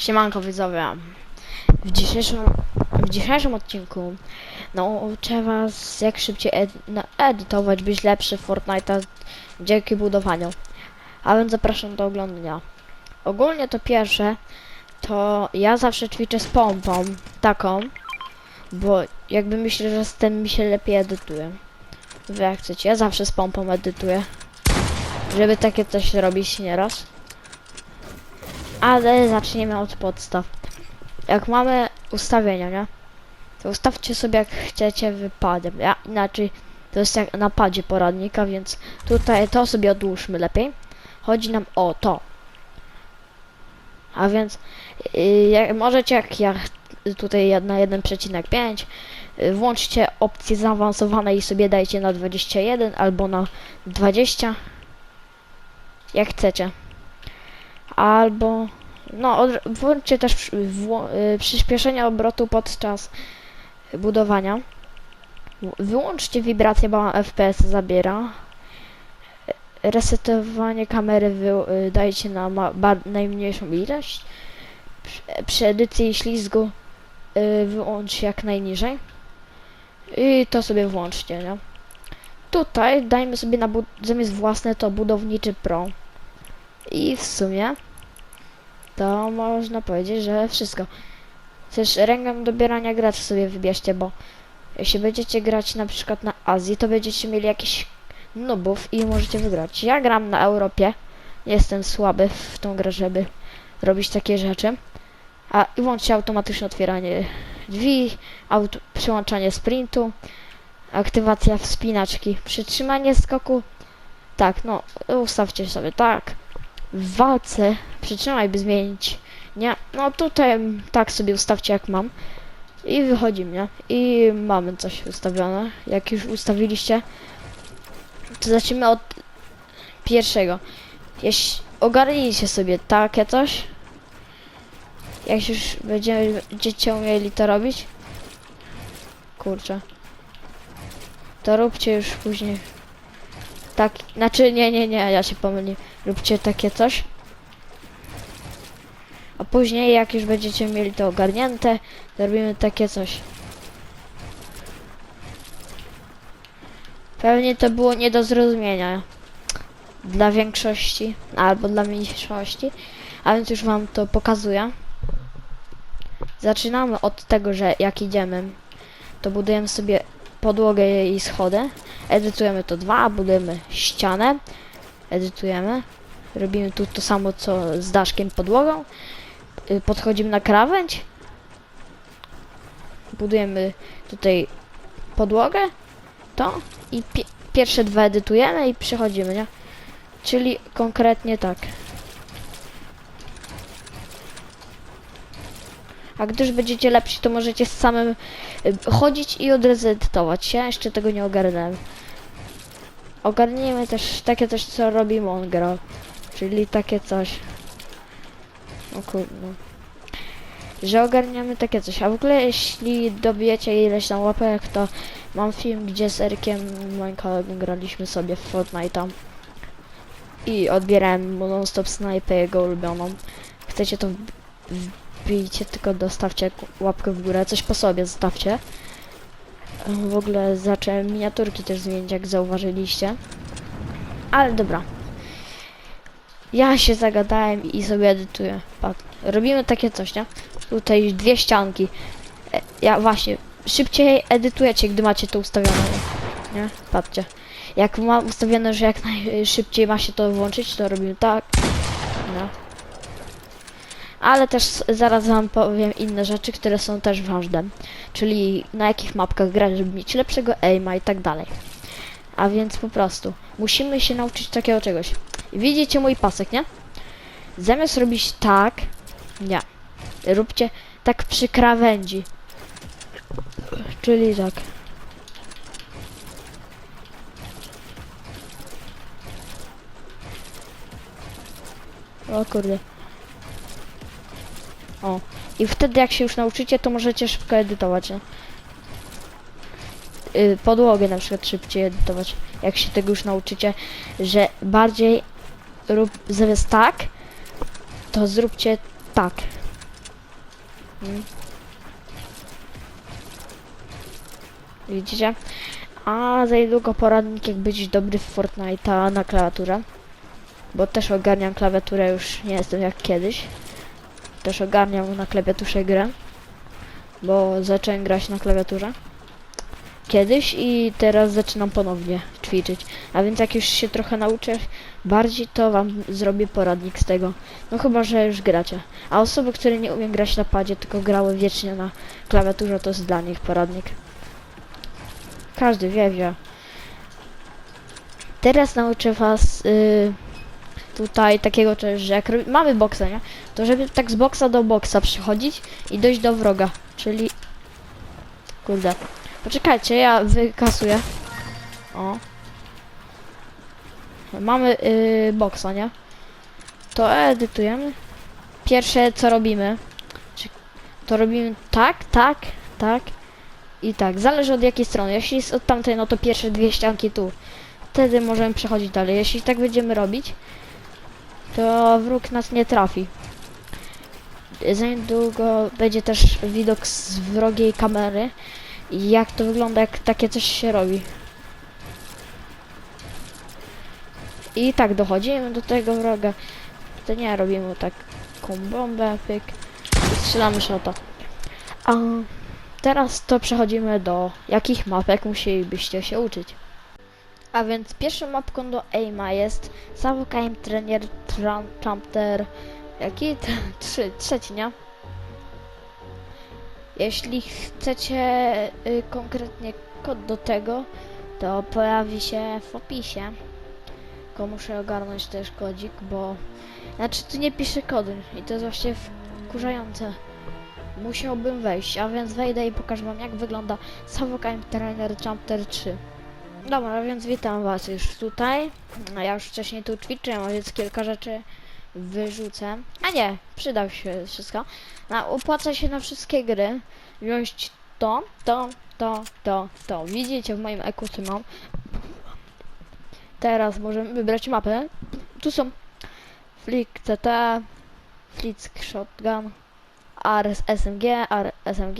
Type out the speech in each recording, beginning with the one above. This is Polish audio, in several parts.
Siemanko widzowie. W dzisiejszym, w dzisiejszym odcinku nauczę was jak szybciej ed edytować, być lepszy w Fortnite'a dzięki budowaniu. A więc zapraszam do oglądania. Ogólnie to pierwsze, to ja zawsze ćwiczę z pompą, taką, bo jakby myślę, że z tym mi się lepiej edytuje. Wy jak chcecie, ja zawsze z pompą edytuję, żeby takie coś robić nieraz. Ale zaczniemy od podstaw. Jak mamy ustawienia, nie? To ustawcie sobie jak chcecie wypadem. Ja, inaczej to jest jak na padzie poradnika, więc tutaj to sobie odłóżmy lepiej. Chodzi nam o to. A więc yy, jak, możecie jak ja tutaj na 1,5 yy, włączcie opcję zaawansowane i sobie dajcie na 21 albo na 20 jak chcecie albo no od, włączcie też wło, y, przyspieszenie obrotu podczas budowania. Wyłączcie wibrację, bo FPS zabiera. Resetowanie kamery y, dajcie na najmniejszą ilość. Przy, przy edycji ślizgu y, wyłączcie jak najniżej. I to sobie włączcie, nie? Tutaj dajmy sobie na zamiast własne to budowniczy pro. I w sumie to można powiedzieć, że wszystko. Też ręką dobierania graczy sobie wybierzcie, bo jeśli będziecie grać na przykład na Azji, to będziecie mieli jakiś nubów i możecie wygrać. Ja gram na Europie, jestem słaby w tą grę, żeby robić takie rzeczy. A i włączcie automatyczne otwieranie drzwi, auto, przyłączanie sprintu, aktywacja wspinaczki, przytrzymanie skoku. Tak, no, ustawcie sobie tak w walce przytrzymaj, by zmienić. Nie, no tutaj tak sobie ustawcie jak mam. I wychodzi mnie. I mamy coś ustawione. Jak już ustawiliście, to zacznijmy od pierwszego. Jeśli ogarnijcie sobie takie coś, jak już będzie- będziecie umieli to robić, kurczę, to róbcie już później. Tak, znaczy nie, nie, nie, ja się pomyliłem. Róbcie takie coś. A później, jak już będziecie mieli to ogarnięte, zrobimy takie coś. Pewnie to było nie do zrozumienia dla większości, albo dla mniejszości, a więc już wam to pokazuję. Zaczynamy od tego, że jak idziemy, to budujemy sobie podłogę i schody. Edytujemy to dwa, budujemy ścianę, edytujemy. Robimy tu to samo co z daszkiem podłogą. Y, Podchodzimy na krawędź. Budujemy tutaj podłogę. To i pi pierwsze dwa edytujemy i przechodzimy, nie? Czyli konkretnie tak. A gdy już będziecie lepsi, to możecie z samym y, chodzić i odrezedytować się. Jeszcze tego nie ogarnąłem. Ogarnijmy też takie coś, co robi Mongrel. Czyli takie coś. O kurde. Że ogarniamy takie coś. A w ogóle jeśli dobijecie ileś tam łapek, to mam film, gdzie z Erkiem, moim kolegą, graliśmy sobie w Fortnite'a. I odbierałem non-stop snajpę jego ulubioną. Chcecie to wb- wbijcie, tylko dostawcie łapkę w górę. Coś po sobie zostawcie. W ogóle zacząłem miniaturki też zmienić, jak zauważyliście. Ale dobra. Ja się zagadałem i sobie edytuję. Patrz. Robimy takie coś, nie? Tutaj dwie ścianki. E, ja właśnie. Szybciej edytujecie, gdy macie to ustawione. Nie? Patrzcie. Jak mam ustawione, że jak najszybciej ma się to włączyć, to robimy tak. No. Ale też zaraz wam powiem inne rzeczy, które są też ważne. Czyli na jakich mapkach grać, żeby mieć lepszego aima i tak dalej. A więc po prostu musimy się nauczyć takiego czegoś. Widzicie mój pasek, nie? Zamiast robić tak, nie. Róbcie tak przy krawędzi. Czyli tak. O kurde. O. I wtedy jak się już nauczycie, to możecie szybko edytować, nie? Y, podłogę na przykład szybciej edytować. Jak się tego już nauczycie, że bardziej rób zamiast tak, to zróbcie tak. Mm. Widzicie? A za niedługo poradnik jak być dobry w Fortnite'a na klawiaturę. Bo też ogarniam klawiaturę, już nie jestem jak kiedyś. Też ogarniam na klawiaturze grę. Bo zacząłem grać na klawiaturze. Kiedyś i teraz zaczynam ponownie ćwiczyć. A więc jak już się trochę nauczę bardziej, to wam zrobię poradnik z tego. No chyba, że już gracie. A osoby, które nie umieją grać na padzie, tylko grały wiecznie na klawiaturze, to jest dla nich poradnik. Każdy wie, wie. Teraz nauczę was y, tutaj takiego czegoś, że jak mamy boksa, nie? To żeby tak z boksa do boksa przychodzić i dojść do wroga. Czyli... Kurde. Poczekajcie, ja wykasuję. O. Mamy y, boksa, nie? To edytujemy. Pierwsze co robimy, to robimy tak, tak, tak i tak. Zależy od jakiej strony. Jeśli jest od tamtej, no to pierwsze dwie ścianki tu. Wtedy możemy przechodzić dalej. Jeśli tak będziemy robić, to wróg nas nie trafi. Za niedługo będzie też widok z wrogiej kamery jak to wygląda, jak takie coś się robi. I tak dochodzimy do tego wroga. To nie robimy tak taką bombę, pyk strzelamy szota. A teraz to przechodzimy do jakich mapek musielibyście się uczyć. A więc pierwszą mapką do aima jest Savokime Trainer Trumper jaki? Trzy, trzeci, nie? Jeśli chcecie y, konkretnie kod do tego, to pojawi się w opisie. Tylko muszę ogarnąć też kodzik, bo... Znaczy, tu nie pisze kodu i to jest właśnie wkurzające. Musiałbym wejść, a więc wejdę i pokażę wam jak wygląda Savokime Trainer Chapter 3. Dobra, więc witam was już tutaj. Ja już wcześniej tu ćwiczyłem, więc kilka rzeczy wyrzucę. A nie, przydał się wszystko. A opłaca się na wszystkie gry wziąć to, to, to, to, to. Widzicie w moim eku co mam. Teraz możemy wybrać mapę. Tu są Flick CT, Flick Shotgun, RS SMG, R SMG.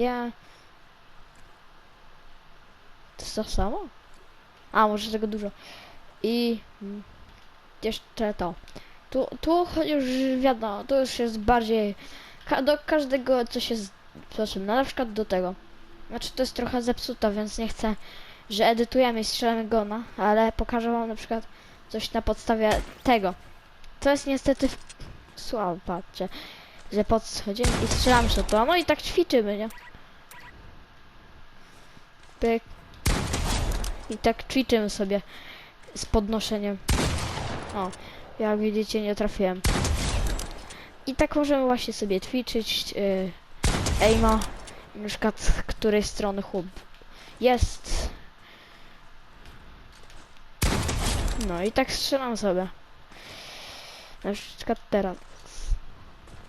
To jest to samo? A, może tego dużo. I jeszcze to. Tu, tu już wiadomo, to już jest bardziej ka do każdego coś jest proszę, no na przykład do tego. Znaczy to jest trochę zepsuta, więc nie chcę, że edytujemy i strzelamy gona, ale pokażę wam na przykład coś na podstawie tego. To jest niestety słabo, patrzcie, że podchodzimy i strzelamy się to, no i tak ćwiczymy, nie? Pyk. I tak ćwiczymy sobie z podnoszeniem. O, jak widzicie nie trafiłem. I tak możemy właśnie sobie ćwiczyć yy, aima, na przykład z której strony chłop jest. No i tak strzelam sobie. Na przykład teraz.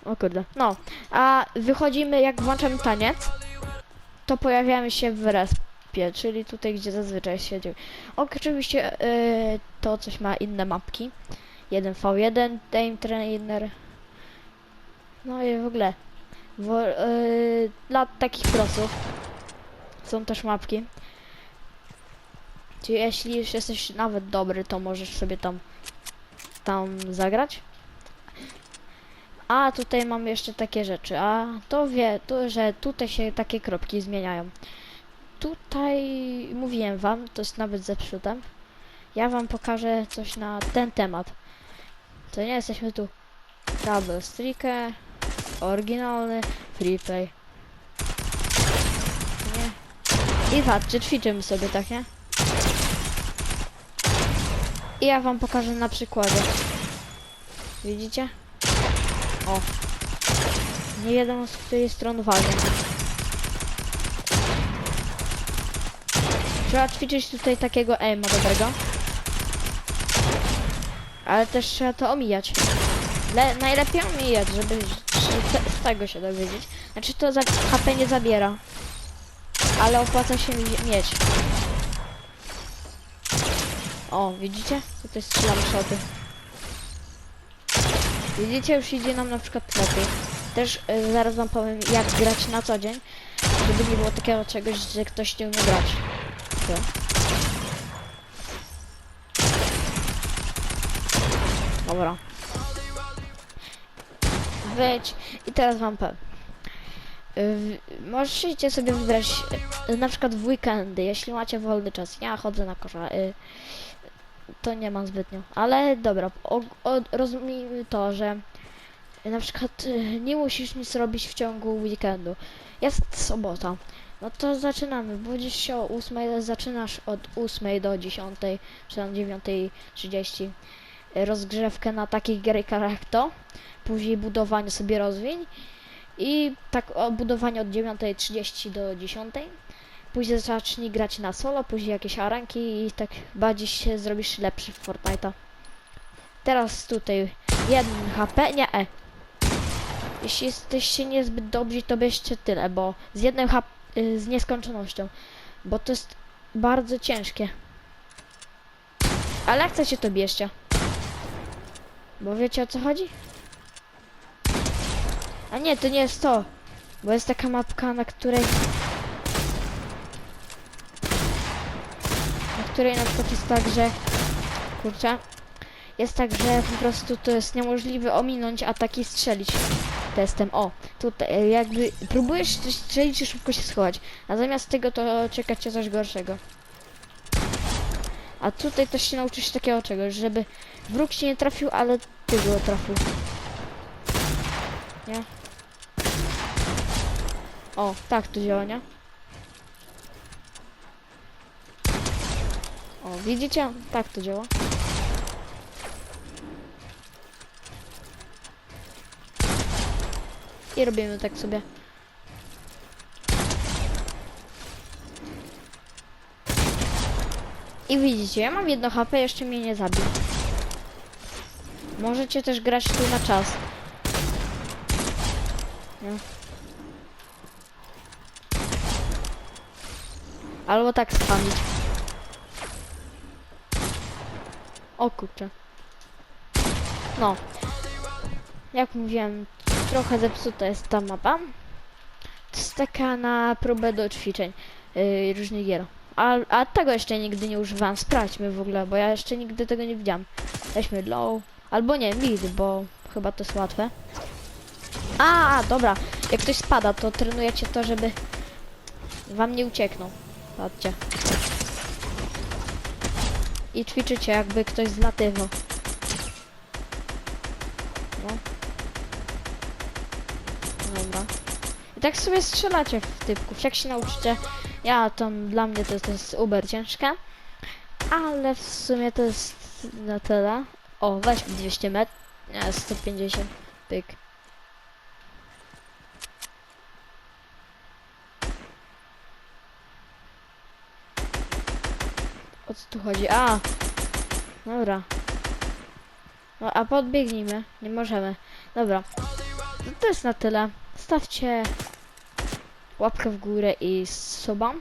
O kurde. No, a wychodzimy jak włączamy taniec, to pojawiamy się w respie, czyli tutaj gdzie zazwyczaj siedział. Oczywiście yy, to coś ma inne mapki. 1v1, Dame Trainer. No i w ogóle. Wo, yy, dla takich prosów są też mapki. Czyli jeśli już jesteś nawet dobry, to możesz sobie tam tam zagrać. A tutaj mamy jeszcze takie rzeczy. A to wie, to, że tutaj się takie kropki zmieniają. Tutaj mówiłem wam, to jest nawet zepsute. Ja wam pokażę coś na ten temat. To nie jesteśmy tu. Double Striker, oryginalny, free play. Nie. I patrzcie, ćwiczymy sobie tak, nie? I ja wam pokażę na przykładzie. Widzicie? O. Nie wiadomo z której strony walnie. Trzeba ćwiczyć tutaj takiego aima dobrego. Ale też trzeba to omijać. Le najlepiej omijać, żeby z, te- z tego się dowiedzieć. Znaczy to za HP nie zabiera. Ale opłaca się mi- mieć. O, widzicie? Tutaj strzelam szoty. Widzicie, już idzie nam na przykład lepiej. Też y, zaraz wam powiem jak grać na co dzień, żeby nie było takiego czegoś, że ktoś nie umie grać. To. Dobra. Wejdź i teraz wam powiem. Możecie sobie wybrać y, na przykład w weekendy, jeśli macie wolny czas. Ja chodzę na kosza. y, To nie mam zbytnio. Ale dobra, o, o, rozumiem to, że na przykład y, nie musisz nic robić w ciągu weekendu. Jest sobota. No to zaczynamy. Budzisz się o 8, zaczynasz od 8 do 10, czy tam 9.30 y, rozgrzewkę na takich gierkach jak to. Później budowanie sobie rozwiń. I tak o budowanie od 9.30 do 10. Później zacznij grać na solo, później jakieś aranki i tak bardziej się zrobisz lepszy w Fortnite'a. Teraz tutaj jeden HP, nie E. Jeśli jesteście niezbyt dobrzy, to bierzcie tyle, bo z jednym HP, z nieskończonością, bo to jest bardzo ciężkie. Ale jak chcecie, to bierzcie. Bo wiecie o co chodzi? A nie, to nie jest to. Bo jest taka mapka, na której... Na której na przykład jest tak, że... Kurczę. Jest tak, że po prostu to jest niemożliwe ominąć ataki i strzelić testem. O, tutaj jakby próbujesz strzelić i szybko się schować. A zamiast tego to czekać cię coś gorszego. A tutaj też się nauczysz takiego czegoś, żeby wróg się nie trafił, ale ty go trafił. Nie? O, tak to działa, nie? O, widzicie? Tak to działa. I robimy tak sobie. I widzicie, ja mam jedno HP, jeszcze mnie nie zabił. Możecie też grać tu na czas. Nie? Albo tak spamić. O kurczę. No. Jak mówiłem, trochę zepsuta jest ta mapa. To jest taka na próbę do ćwiczeń yy, różnych gier. A, a tego jeszcze nigdy nie używałam. Sprawdźmy w ogóle, bo ja jeszcze nigdy tego nie widziałam. Weźmy low. Albo nie, mid, bo chyba to jest łatwe. A, a, dobra. Jak ktoś spada, to trenujecie to, żeby wam nie ucieknął. Patrzcie. I ćwiczycie, jakby ktoś zlatywał. No. Dobra. I tak sobie strzelacie w typków. Jak się nauczycie, ja to dla mnie to, to jest uber ciężkie. Ale w sumie to jest na tyle. O, weźmy 200 metrów. Nie, 150. Pyk. O co tu chodzi? A! Dobra. No, a podbiegnijmy. Nie możemy. Dobra. No to jest na tyle. Stawcie łapkę w górę i suba.